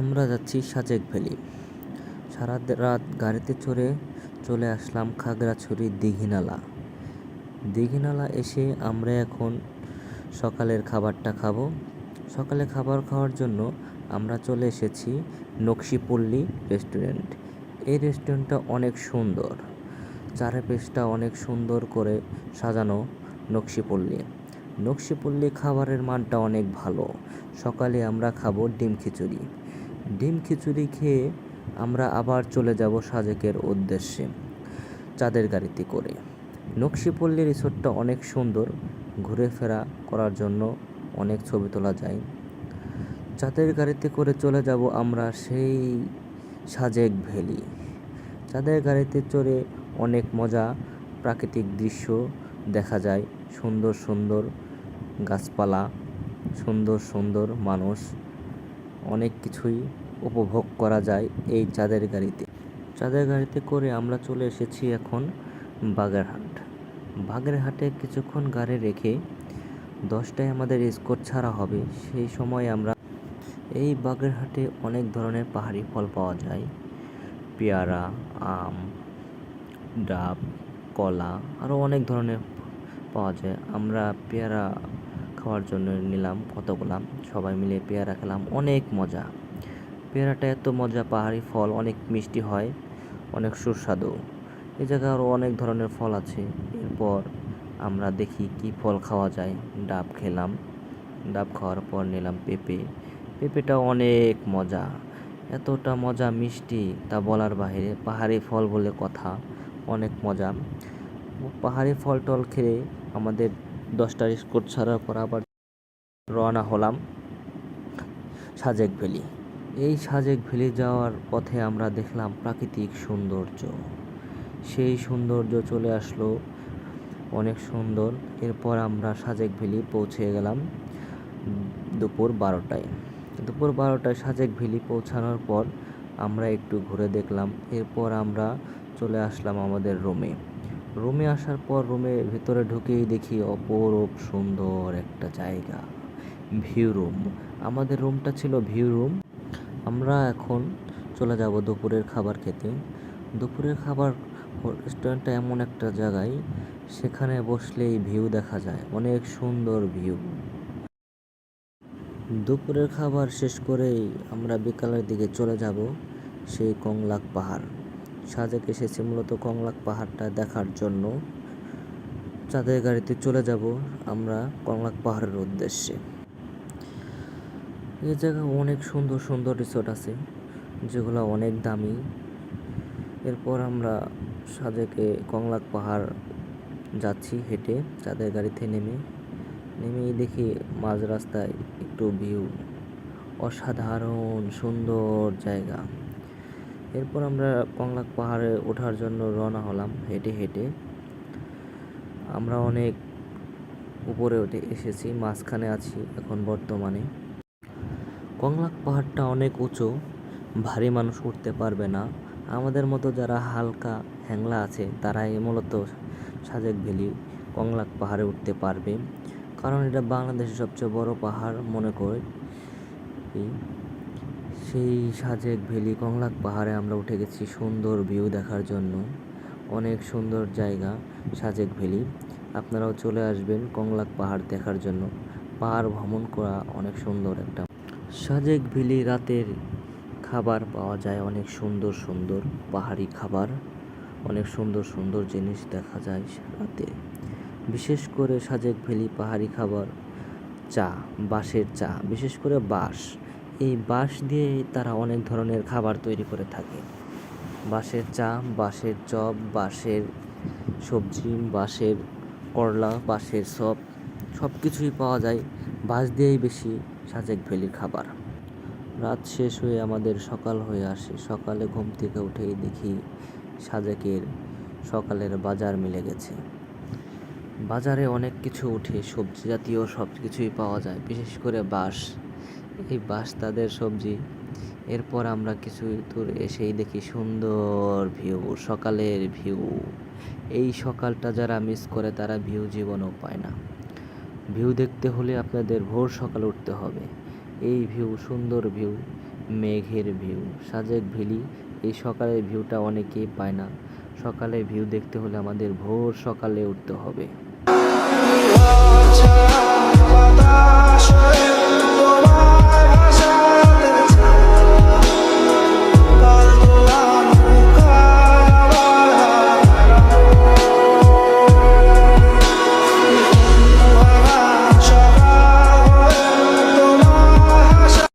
আমরা যাচ্ছি সাজেক ভ্যালি। সারা রাত গাড়িতে চড়ে চলে আসলাম খাগড়াছড়ি দীঘিনালা। দীঘিনালা এসে আমরা এখন সকালের খাবারটা খাব। সকালে খাবার খাওয়ার জন্য আমরা চলে এসেছি নকশিপল্লী রেস্টুরেন্ট। এই রেস্টুরেন্টটা অনেক সুন্দর। চারিপাশটা অনেক সুন্দর করে সাজানো নকশিপল্লী। নকশিপল্লী খাবারের মানটা অনেক ভালো। সকালে আমরা খাব ডিম খিচুড়ি। ডিম খিচুড়ি খেয়ে আমরা আবার চলে যাব সাজেকের উদ্দেশ্যে, চাঁদের গাড়িতে করে। নকশিপল্লী রিসোর্টটা অনেক সুন্দর, ঘুরে ফেরা করার জন্য অনেক ছবি তোলা যায়। চাঁদের গাড়িতে করে চলে যাব আমরা সেই সাজেক ভ্যালি। চাঁদের গাড়িতে চড়ে অনেক মজা, প্রাকৃতিক দৃশ্য দেখা যায়। সুন্দর সুন্দর গাছপালা, সুন্দর সুন্দর মানুষ। অনেক কিছুই উপভোগ করা যায় এই চাঁদের গাড়িতে। চাঁদের গাড়িতে করে আমরা চলে এসেছি এখন বাগেরহাট। বাগেরহাটে কিছুক্ষণ গাড়ি রেখে দশটায় আমাদের স্কোর ছাড়া হবে। সেই সময় আমরা এই বাগেরহাটে অনেক ধরনের পাহাড়ি ফল পাওয়া যায়। পেয়ারা, আম, ডাব, কলা, আরও অনেক ধরনের পাওয়া যায়। আমরা পেয়ারা খাওয়ার জন্য নিলাম কতগুলা? সবাই মিলে পেয়ারা খেলাম, অনেক মজা। পেয়ারাটা এত মজা, পাহাড়ি ফল, অনেক মিষ্টি হয়, অনেক সুস্বাদু। এ জায়গায় আরও অনেক ধরনের ফল আছে। এরপর আমরা দেখি কি ফল খাওয়া যায়। ডাব খেলাম। ডাব খাওয়ার পর নিলাম পেঁপে। পেঁপেটা অনেক মজা। এতটা মজা মিষ্টি, তা বলার বাইরে পাহাড়ি ফল বলে কথা, অনেক মজা। পাহাড়ি ফল টল খেয়ে আমাদের দশটার স্কোর ছাড়ার পর আবার রওনা হলাম সাজেক ভ্যালি। এই সাজেক ভ্যালি যাওয়ার পথে আমরা দেখলাম প্রাকৃতিক সৌন্দর্য। সেই সৌন্দর্য চলে আসলো অনেক সুন্দর। এরপর আমরা সাজেক ভ্যালি পৌঁছে গেলাম দুপুর বারোটায়। দুপুর বারোটায় সাজেক ভ্যালি পৌঁছানোর পর আমরা একটু ঘুরে দেখলাম। এরপর আমরা চলে আসলাম আমাদের রুমে রুমে আসার পর রুমে ভিতরে ঢুকেই দেখি অপরূপ সুন্দর একটা জায়গা ভিউ রুম আমাদের রুমটা ছিল ভিউ রুম আমরা এখন চলে যাব দুপুরের খাবার খেতে। দুপুরের খাবার রেস্টুরেন্টটা এমন একটা জায়গায়, সেখানে বসলেই ভিউ দেখা যায়, অনেক সুন্দর ভিউ দুপুরের খাবার শেষ করেই আমরা বিকালের দিকে চলে যাব সেই কংলাক পাহাড়। সাজেক এসেছি মূলত কংলাক পাহাড়টা দেখার জন্য। চাঁদের গাড়িতে চলে যাব আমরা কংলাক পাহাড়ের উদ্দেশ্যে। এই জায়গায় অনেক সুন্দর সুন্দর রিসোর্ট আছে, যেগুলো অনেক দামি। এরপর আমরা সাজেকে কংলাক পাহাড় যাচ্ছি হেঁটে, চাঁদের গাড়িতে নেমে। নেমেই দেখি মাঝ রাস্তায় একটু ভিউ অসাধারণ, সুন্দর জায়গা। এরপর আমরা কংলাক পাহাড়ে ওঠার জন্য রওনা হলাম, হেঁটে হেঁটে। আমরা অনেক উপরে উঠে এসেছি, মাঝখানে আছি এখন বর্তমানে। কংলাক পাহাড়টা অনেক উঁচু, ভারী মানুষ উঠতে পারবে না। আমাদের মতো যারা হালকা হ্যাংলা আছে, তারাই মূলত সাজেক ভ্যালি কংলাক পাহাড়ে উঠতে পারবে। কারণ এটা বাংলাদেশের সবচেয়ে বড় পাহাড় মনে করি। সেই সাজেক ভ্যালি কংলাক পাহাড়ে আমরা উঠে গেছি সুন্দর ভিউ দেখার জন্য। অনেক সুন্দর জায়গা সাজেক ভ্যালি। আপনারাও চলে আসবেন কংলাক পাহাড় দেখার জন্য। পাহাড় ভ্রমণ করা অনেক সুন্দর একটা। সাজেক ভ্যালি রাতের খাবার পাওয়া যায় অনেক সুন্দর সুন্দর পাহাড়ি খাবার। অনেক সুন্দর সুন্দর জিনিস দেখা যায় রাতে। বিশেষ করে সাজেক ভ্যালি পাহাড়ি খাবার চা, বাঁশের চা, বিশেষ করে বাঁশ। এই বাঁশ দিয়ে তারা অনেক ধরনের খাবার তৈরি করে থাকে। বাঁশের চা বাঁশের চপ, বাঁশের সবজি, বাঁশের করলা, বাঁশের সব সব কিছুই পাওয়া যায়। বাঁশ দিয়েই বেশি সাজেক ভ্যালির খাবার। রাত শেষ হয়ে আমাদের সকাল হয়ে আসে। সকালে ঘুম থেকে উঠেই দেখি সাজেকের সকালের বাজার মিলে গেছে। বাজারে অনেক কিছু উঠে, সবজি জাতীয় সব কিছুই পাওয়া যায়, বিশেষ করে বাঁশ। এই বাঁশ তাদের সবজি। এরপর আমরা কিছু দূর এসেই দেখি সুন্দর ভিউ, সকালের ভিউ। এই সকালটা যারা মিস করে তারা ভিউ জীবনও পায় না। ভিউ দেখতে হলে আপনাদের ভোর সকালে উঠতে হবে। এই ভিউ সুন্দর ভিউ, মেঘের ভিউ, সাজেক ভ্যালি, এই সকালের ভিউটা অনেকেই পায় না। সকালের ভিউ দেখতে হলে আমাদের ভোর সকালে উঠতে হবে।